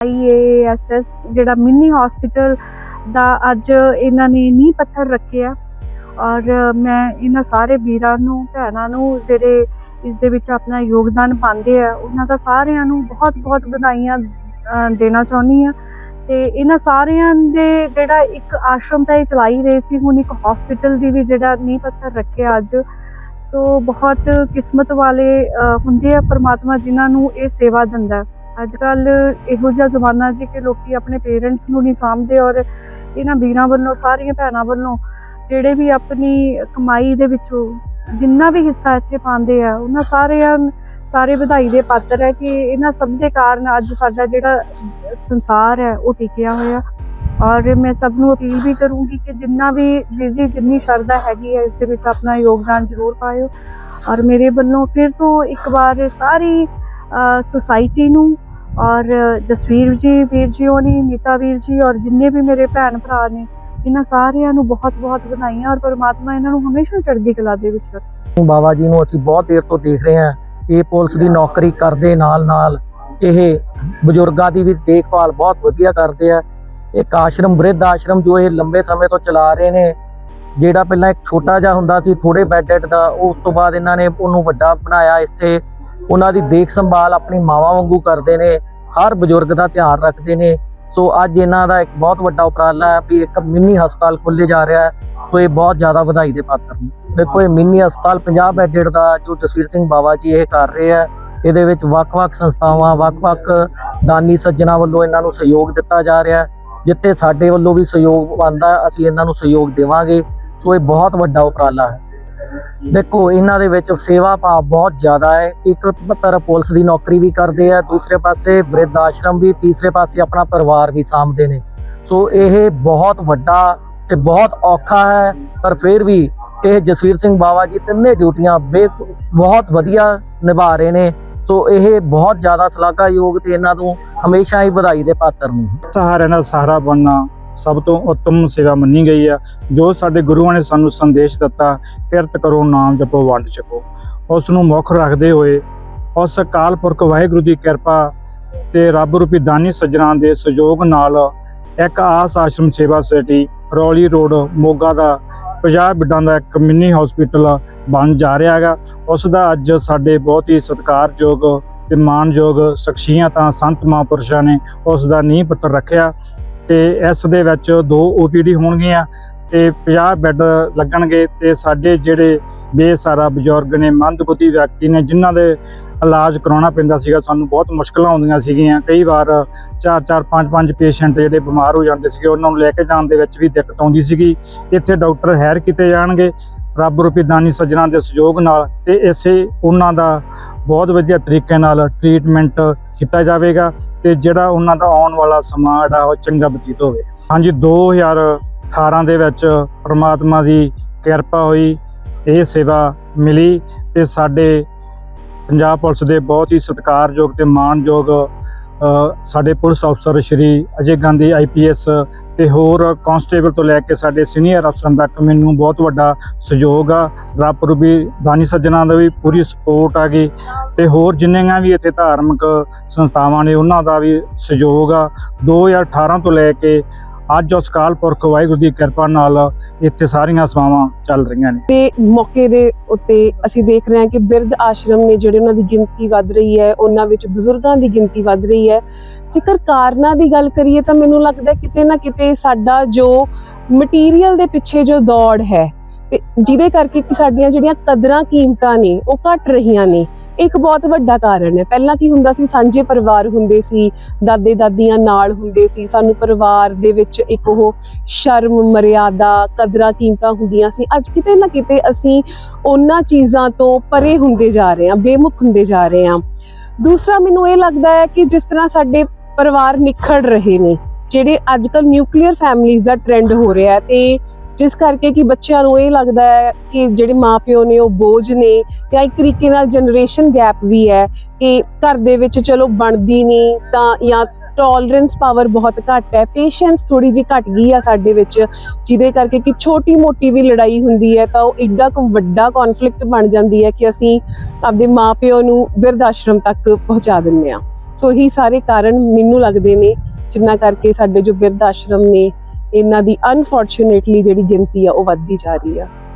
ਆਈਏਐਸਐਸ ਜਿਹੜਾ mini hospital ਦਾ ਅੱਜ ਇਹਨਾਂ ਨੇ ਨੀਂਹ ਪੱਥਰ ਰੱਖਿਆ ਔਰ ਮੈਂ ਇਹਨਾਂ ਸਾਰੇ ਵੀਰਾਂ ਨੂੰ, ਭੈਣਾਂ ਨੂੰ ਜਿਹੜੇ ਇਸ ਦੇ ਵਿੱਚ ਆਪਣਾ ਯੋਗਦਾਨ ਪਾਉਂਦੇ ਆ, ਉਹਨਾਂ ਦਾ ਸਾਰਿਆਂ ਨੂੰ ਬਹੁਤ ਬਹੁਤ ਵਧਾਈਆਂ ਦੇਣਾ ਚਾਹੁੰਦੀ ਆ। ਤੇ ਇਹਨਾਂ ਸਾਰਿਆਂ ਦੇ ਜਿਹੜਾ ਇੱਕ ਆਸ਼ਰਮ ਤਾਂ ਇਹ ਚਲਾਈ ਰਹੇ ਸੀ, ਹੁਣ ਇੱਕ ਹਸਪੀਟਲ ਦੀ ਵੀ ਜਿਹੜਾ ਨੀਂਹ ਪੱਥਰ ਰੱਖਿਆ ਅੱਜ। ਸੋ ਬਹੁਤ ਕਿਸਮਤ ਵਾਲੇ ਹੁੰਦੇ ਆ ਪਰਮਾਤਮਾ ਜਿਨ੍ਹਾਂ ਨੂੰ ਇਹ ਸੇਵਾ ਦਿੰਦਾ। ਅੱਜ ਕੱਲ ਇਹੋ ਜਿਹਾ ਜ਼ਮਾਨਾ ਜੀ ਕਿ ਲੋਕੀ ਆਪਣੇ ਪੇਰੈਂਟਸ ਨੂੰ ਨਹੀਂ ਸਾਂਭਦੇ ਔਰ ਇਹਨਾਂ ਵੀਰਾਂ ਵੱਲੋਂ, ਸਾਰੀਆਂ ਭੈਣਾਂ ਵੱਲੋਂ ਜਿਹੜੇ ਵੀ ਆਪਣੀ ਕਮਾਈ ਦੇ ਵਿੱਚੋਂ ਜਿੰਨਾ ਵੀ ਹਿੱਸਾ ਇੱਥੇ ਪਾਉਂਦੇ ਆ, ਉਹਨਾਂ ਸਾਰਿਆਂ ਸਾਰੇ ਵਧਾਈ ਦੇ ਪਾਤਰ ਹੈ ਕਿ ਇਹਨਾਂ ਸਭ ਦੇ ਕਾਰਨ ਅੱਜ ਸਾਡਾ ਜਿਹੜਾ ਸੰਸਾਰ ਹੈ ਉਹ ਟਿਕਿਆ ਹੋਇਆ। ਔਰ ਮੈਂ ਸਭ ਨੂੰ ਅਪੀਲ ਵੀ ਕਰੂੰਗੀ ਕਿ ਜਿੰਨਾ ਵੀ, ਜਿਹਦੀ ਜਿੰਨੀ ਸ਼ਰਧਾ ਹੈਗੀ ਹੈ, ਇਸ ਦੇ ਵਿੱਚ ਆਪਣਾ ਯੋਗਦਾਨ ਜ਼ਰੂਰ ਪਾਇਓ। ਔਰ ਮੇਰੇ ਵੱਲੋਂ ਫਿਰ ਤੋਂ ਇੱਕ ਵਾਰ ਸਾਰੀ ਸੁਸਾਇਟੀ ਨੂੰ ਔਰ ਜਸਵੀਰ ਜੀ, ਵੀਰ ਜੀ ਹੋਣੀ ਨੀਤਾ ਵੀਰ ਜੀ ਔਰ ਜਿੰਨੇ ਵੀ ਮੇਰੇ ਭੈਣ ਭਰਾ ਨੇ, ਇਹਨਾਂ ਸਾਰਿਆਂ ਨੂੰ ਬਹੁਤ ਬਹੁਤ ਵਧਾਈਆਂ ਔਰ ਪਰਮਾਤਮਾ ਇਹਨਾਂ ਨੂੰ ਹਮੇਸ਼ਾ ਚੜ੍ਹਦੀ ਕਲਾ ਦੇ ਵਿੱਚ ਰੱਖੇ। ਬਾਬਾ ਜੀ ਨੂੰ ਅਸੀਂ ਬਹੁਤ ਦੇਰ ਤੋਂ ਦੇਖ ਰਹੇ ਹਾਂ, ਇਹ ਪੁਲਿਸ ਦੀ ਨੌਕਰੀ ਕਰਦੇ ਨਾਲ ਨਾਲ ਇਹ ਬਜ਼ੁਰਗਾਂ ਦੀ ਵੀ ਦੇਖਭਾਲ ਬਹੁਤ ਵਧੀਆ ਕਰਦੇ ਆ। ਇੱਕ ਆਸ਼ਰਮ, ਬ੍ਰਿਧ ਆਸ਼ਰਮ ਜੋ ਇਹ ਲੰਬੇ ਸਮੇਂ ਤੋਂ ਚਲਾ ਰਹੇ ਨੇ, ਜਿਹੜਾ ਪਹਿਲਾਂ ਇੱਕ ਛੋਟਾ ਜਿਹਾ ਹੁੰਦਾ ਸੀ ਥੋੜੇ ਬੈੱਡਡ ਦਾ, ਉਸ ਤੋਂ ਬਾਅਦ ਇਹਨਾਂ ਨੇ ਉਹਨੂੰ ਵੱਡਾ ਬਣਾਇਆ, ਇੱਥੇ ਉਹਨਾਂ ਦੀ ਦੇਖ ਸੰਭਾਲ ਆਪਣੀ ਮਾਵਾਂ ਵਾਂਗੂ ਕਰਦੇ ਨੇ, ਹਰ ਬਜ਼ੁਰਗ ਦਾ ਧਿਆਨ ਰੱਖਦੇ ਨੇ। ਸੋ ਅੱਜ ਇਹਨਾਂ ਦਾ ਇੱਕ ਬਹੁਤ ਵੱਡਾ ਉਪਰਾਲਾ ਹੈ ਵੀ ਇੱਕ ਮਿੰਨੀ ਹਸਪਤਾਲ ਖੁੱਲ੍ਹੇ ਜਾ ਰਿਹਾ ਹੈ, ਸੋ ਇਹ ਬਹੁਤ ਜ਼ਿਆਦਾ ਵਧਾਈ ਦੇ ਪਾਤਰ ਨੇ। ਦੇਖੋ ਇਹ ਮਿੰਨੀ ਹਸਪਤਾਲ 50 ਬੈੱਡਡ ਦਾ ਜੋ ਜਸਵੀਰ ਸਿੰਘ ਬਾਵਾ ਜੀ ਇਹ ਕਰ ਰਹੇ ਆ ਇਹਦੇ ਵਿੱਚ ਵੱਖ-ਵੱਖ ਸੰਸਥਾਵਾਂ, ਵੱਖ-ਵੱਖ ਦਾਨੀ ਸੱਜਣਾ ਵੱਲੋਂ ਇਹਨਾਂ ਨੂੰ ਸਹਿਯੋਗ ਦਿੱਤਾ ਜਾ ਰਿਹਾ ਜਿੱਥੇ ਸਾਡੇ ਵੱਲੋਂ ਵੀ ਸਹਿਯੋਗ ਬਣਦਾ, ਅਸੀਂ ਇਹਨਾਂ ਨੂੰ ਸਹਿਯੋਗ ਦੇਵਾਂਗੇ। ਸੋ ਇਹ ਬਹੁਤ ਵੱਡਾ ਉਪਰਾਲਾ ਹੈ। ਦੇਖੋ, ਇਹਨਾਂ ਦੇ ਵਿੱਚ ਸੇਵਾ ਭਾਵ ਬਹੁਤ ਜ਼ਿਆਦਾ ਹੈ। ਇੱਕ ਤਰ੍ਹਾਂ ਪੁਲਿਸ ਦੀ ਨੌਕਰੀ ਵੀ ਕਰਦੇ ਆ, ਦੂਸਰੇ ਪਾਸੇ ਬ੍ਰਿਧ ਆਸ਼ਰਮ ਵੀ, ਤੀਸਰੇ ਪਾਸੇ ਆਪਣਾ ਪਰਿਵਾਰ ਵੀ ਸਾਂਭਦੇ ਨੇ। ਸੋ ਇਹ ਬਹੁਤ ਵੱਡਾ ਤੇ ਬਹੁਤ ਔਖਾ ਹੈ, ਪਰ ਫਿਰ ਵੀ ਇਹ ਜਸਵੀਰ ਸਿੰਘ ਬਾਵਾ ਜੀ ਤਿੰਨੇ ਡਿਊਟੀਆਂ ਬੇ ਬਹੁਤ ਵਧੀਆ ਨਿਭਾ ਰਹੇ ਨੇ। ਸੋ ਇਹ ਬਹੁਤ ਜ਼ਿਆਦਾ ਸ਼ਲਾਘਾਯੋਗ ਤੇ ਇਹਨਾਂ ਨੂੰ ਹਮੇਸ਼ਾ ਹੀ ਵਧਾਈ ਦੇ ਪਾਤਰ ਨੇ। ਸਹਾਰਿਆਂ ਨਾਲ ਸਹਾਰਾ ਬਣਨਾ ਸਭ ਤੋਂ ਉੱਤਮ ਸੇਵਾ ਮੰਨੀ ਗਈ ਆ। ਜੋ ਸਾਡੇ ਗੁਰੂਆਂ ਨੇ ਸਾਨੂੰ ਸੰਦੇਸ਼ ਦਿੱਤਾ, ਕਿਰਤ ਕਰੋ, ਨਾਮ ਜਪੋ, ਵੰਡ ਛਕੋ। ਉਸ ਨੂੰ ਮੁੱਖ ਰੱਖਦੇ ਹੋਏ, ਉਸ ਅਕਾਲ ਪੁਰਖ ਵਾਹਿਗੁਰੂ ਦੀ ਕਿਰਪਾ ਤੇ ਰੱਬ ਰੂਪੀ ਦਾਨੀ ਸੱਜਣਾ ਦੇ ਸਹਿਯੋਗ ਨਾਲ ਇੱਕ ਆਸ ਆਸ਼ਰਮ ਸੇਵਾ ਸੁਸਾਇਟੀ, ਰੌਲੀ ਰੋਡ, ਮੋਗਾ ਦਾ 50 ਬਿੱਡਾਂ ਦਾ ਇੱਕ ਮਿੰਨੀ ਹਸਪੀਟਲ ਬਣ ਜਾ ਰਿਹਾ ਹੈਗਾ। ਉਸ ਦਾ ਅੱਜ ਸਾਡੇ ਬਹੁਤ ਹੀ ਸਤਿਕਾਰਯੋਗ ਤੇ ਮਾਨਯੋਗ ਸ਼ਖਸੀਅਤਾਂ, ਸੰਤ ਮਹਾਂਪੁਰਸ਼ਾਂ ਨੇ ਉਸ ਦਾ ਨੀਂਹ ਪੱਥਰ ਰੱਖਿਆ। ਤੇ ਇਸ ਦੇ ਵਿੱਚ ਦੋ OPD ਹੋਣਗੀਆਂ ਤੇ 50 ਬੈੱਡ ਲੱਗਣਗੇ ਤੇ ਸਾਡੇ ਜਿਹੜੇ ਬੇਸਹਾਰਾ ਬਜ਼ੁਰਗ ਨੇ, ਮੰਦਬੁੱਧੀ ਵਿਅਕਤੀ ਨੇ, ਜਿਨ੍ਹਾਂ ਦੇ ਇਲਾਜ ਕਰਾਉਣਾ ਪੈਂਦਾ ਸੀਗਾ, ਸਾਨੂੰ ਬਹੁਤ ਮੁਸ਼ਕਲਾਂ ਆਉਂਦੀਆਂ ਸੀਗੀਆਂ। ਕਈ ਵਾਰ 4-4 5-5 ਪੇਸ਼ੈਂਟ ਜਿਹੜੇ ਬਿਮਾਰ ਹੋ ਜਾਂਦੇ ਸੀਗੇ, ਉਹਨਾਂ ਨੂੰ ਲੈ ਕੇ ਜਾਣ ਦੇ ਵਿੱਚ ਵੀ ਦਿੱਕਤ ਆਉਂਦੀ ਸੀਗੀ। ਇੱਥੇ ਡਾਕਟਰ ਹੈਰ ਕੀਤੇ ਜਾਣਗੇ ਰੱਬ ਰੂਪੀ ਦਾਨੀ ਸੱਜਣਾ ਦੇ ਸਹਿਯੋਗ ਨਾਲ ਤੇ ਇਸੇ ਉਹਨਾਂ ਦਾ ਬਹੁਤ ਵਧੀਆ ਤਰੀਕੇ ਨਾਲ ਟ੍ਰੀਟਮੈਂਟ ਕੀਤਾ ਜਾਵੇਗਾ ਤੇ ਜਿਹੜਾ ਉਹਨਾਂ ਦਾ ਆਉਣ ਵਾਲਾ ਸਮਾਂ ਜਿਹੜਾ ਉਹ ਚੰਗਾ ਬਤੀਤ ਹੋਵੇ। ਹਾਂਜੀ 2018 ਦੇ ਵਿੱਚ ਪ੍ਰਮਾਤਮਾ ਦੀ ਕਿਰਪਾ ਹੋਈ, ਇਹ ਸੇਵਾ ਮਿਲੀ ਤੇ ਸਾਡੇ ਪੰਜਾਬ ਪੁਲਿਸ ਦੇ ਬਹੁਤ ਹੀ ਸਤਿਕਾਰਯੋਗ ਤੇ ਮਾਣਯੋਗ ਸਾਡੇ ਪੁਲਿਸ ਅਫਸਰ ਸ਼੍ਰੀ ਅਜੇ ਗਾਂਧੀ ਆਈਪੀਐਸ ਤੇ ਹੋਰ ਕਾਂਸਟੇਬਲ ਤੋਂ ਲੈ ਕੇ ਸਾਡੇ ਸੀਨੀਅਰ ਅਫਸਰਾਂ ਤੱਕ ਮੈਨੂੰ ਬਹੁਤ ਵੱਡਾ ਸਹਿਯੋਗ ਆ। ਰੱਬ ਰੂਪੀ ਦਾਨੀ ਸੱਜਣਾ ਦਾ ਵੀ ਪੂਰੀ ਸਪੋਰਟ ਆ ਗਈ ਤੇ ਹੋਰ ਜਿੰਨੀਆਂ ਵੀ ਇੱਥੇ ਧਾਰਮਿਕ ਸੰਸਥਾਵਾਂ ਨੇ ਉਹਨਾਂ ਦਾ ਵੀ ਸਹਿਯੋਗ ਆ। 2018 ਤੋਂ ਲੈ ਕੇ ਅੱਜ ਉਸ ਅਕਾਲ ਪੁਰਖ ਵਾਹਿਗੁਰੂ ਦੀ ਕਿਰਪਾ ਨਾਲ ਇੱਥੇ ਸਾਰੀਆਂ ਸੇਵਾਵਾਂ ਚੱਲ ਰਹੀਆਂ ਨੇ। ਤੇ ਮੌਕੇ ਦੇ ਉੱਤੇ ਅਸੀਂ ਦੇਖ ਰਹੇ ਹਾਂ ਕਿ ਬਿਰਧ ਆਸ਼ਰਮ ਨੇ ਜਿਹੜੇ ਉਹਨਾਂ ਦੀ ਗਿਣਤੀ ਵੱਧ ਰਹੀ ਹੈ, ਉਹਨਾਂ ਵਿੱਚ ਬਜ਼ੁਰਗਾਂ ਦੀ ਗਿਣਤੀ ਵੱਧ ਰਹੀ ਹੈ। ਜੇਕਰ ਕਾਰਨਾਂ ਦੀ ਗੱਲ ਕਰੀਏ ਤਾਂ ਮੈਨੂੰ ਲੱਗਦਾ ਕਿਤੇ ਨਾ ਕਿਤੇ ਸਾਡਾ ਜੋ ਮਟੀਰੀਅਲ ਦੇ ਪਿੱਛੇ ਜੋ ਦੌੜ ਹੈ, ਤੇ ਜਿਹਦੇ ਕਰਕੇ ਕਿ ਸਾਡੀਆਂ ਜਿਹੜੀਆਂ ਕਦਰਾਂ ਕੀਮਤਾਂ ਨੇ, ਉਹ ਘਟ ਰਹੀਆਂ ਨੇ। ਇੱਕ ਬਹੁਤ ਵੱਡਾ ਕਾਰਨ ਹੈ। ਪਹਿਲਾਂ ਕੀ ਹੁੰਦਾ ਸੀ, ਸਾਂਝੇ ਪਰਿਵਾਰ ਹੁੰਦੇ ਸੀ, ਦਾਦੇ ਦਾਦੀਆਂ ਨਾਲ ਹੁੰਦੇ ਸੀ, ਸਾਨੂੰ ਪਰਿਵਾਰ ਦੇ ਵਿੱਚ ਇੱਕ ਉਹ ਸ਼ਰਮ, ਮਰਿਆਦਾ, ਕਦਰਾਂ, ਕੀਮਤਾਂ ਹੁੰਦੀਆਂ ਸੀ। ਅੱਜ ਕਿਤੇ ਨਾ ਕਿਤੇ ਅਸੀਂ ਉਹਨਾਂ ਚੀਜ਼ਾਂ ਤੋਂ ਪਰੇ ਹੁੰਦੇ ਜਾ ਰਹੇ ਹਾਂ, ਬੇਮੁਖ ਹੁੰਦੇ ਜਾ ਰਹੇ ਹਾਂ। ਦੂਸਰਾ ਮੈਨੂੰ ਇਹ ਲੱਗਦਾ ਹੈ ਕਿ ਜਿਸ ਤਰ੍ਹਾਂ ਸਾਡੇ ਪਰਿਵਾਰ ਨਿਖੜ ਰਹੇ ਨੇ, ਜਿਹੜੇ ਅੱਜ ਕੱਲ ਨਿਊਕਲੀਅਰ ਫੈਮਿਲੀਜ਼ ਦਾ ਟ੍ਰੈਂਡ ਹੋ ਰਿਹਾ ਹੈ ਤੇ ਜਿਸ ਕਰਕੇ ਕਿ ਬੱਚਿਆਂ ਨੂੰ ਇਹ ਲੱਗਦਾ ਹੈ ਕਿ ਜਿਹੜੇ ਮਾਪਿਓ ਨੇ ਉਹ ਬੋਝ ਨੇ ਜਾਂ ਇੱਕ ਤਰੀਕੇ ਨਾਲ ਜਨਰੇਸ਼ਨ ਗੈਪ ਵੀ ਹੈ ਕਿ ਘਰ ਦੇ ਵਿੱਚ ਚਲੋ ਬਣਦੀ ਨਹੀਂ ਤਾਂ ਜਾਂ ਟੋਲਰੈਂਸ ਪਾਵਰ ਬਹੁਤ ਘੱਟ ਹੈ ਪੇਸ਼ੈਂਸ ਥੋੜੀ ਜਿਹੀ ਘਟ ਗਈ ਆ ਸਾਡੇ ਵਿੱਚ, ਜਿਹਦੇ ਕਰਕੇ ਕਿ ਛੋਟੀ ਮੋਟੀ ਵੀ ਲੜਾਈ ਹੁੰਦੀ ਹੈ ਤਾਂ ਉਹ ਇੱਡਾ ਕੁ ਵੱਡਾ ਕਨਫਲਿਕਟ ਬਣ ਜਾਂਦੀ ਹੈ ਕਿ ਅਸੀਂ ਆਪਦੇ ਮਾਪਿਓ ਨੂੰ ਬਿਰਧ ਆਸ਼ਰਮ ਤੱਕ ਪਹੁੰਚਾ ਦਿੰਦੇ ਆ ਸੋ ਇਹੀ ਸਾਰੇ ਕਾਰਨ ਮੈਨੂੰ ਲੱਗਦੇ ਨੇ, ਜਿੰਨਾ ਕਰਕੇ ਸਾਡੇ ਜੋ ਬਿਰਧ ਆਸ਼ਰਮ ਨੇ ਇਹਨਾਂ ਦੀ ਅਨਫੋਰਚੂਨੇਟਲੀ ਜਿਹੜੀ ਗਿਣਤੀ ਆ ਉਹ ਵੱਧਦੀ ਜਾ ਰਹੀ ਆ।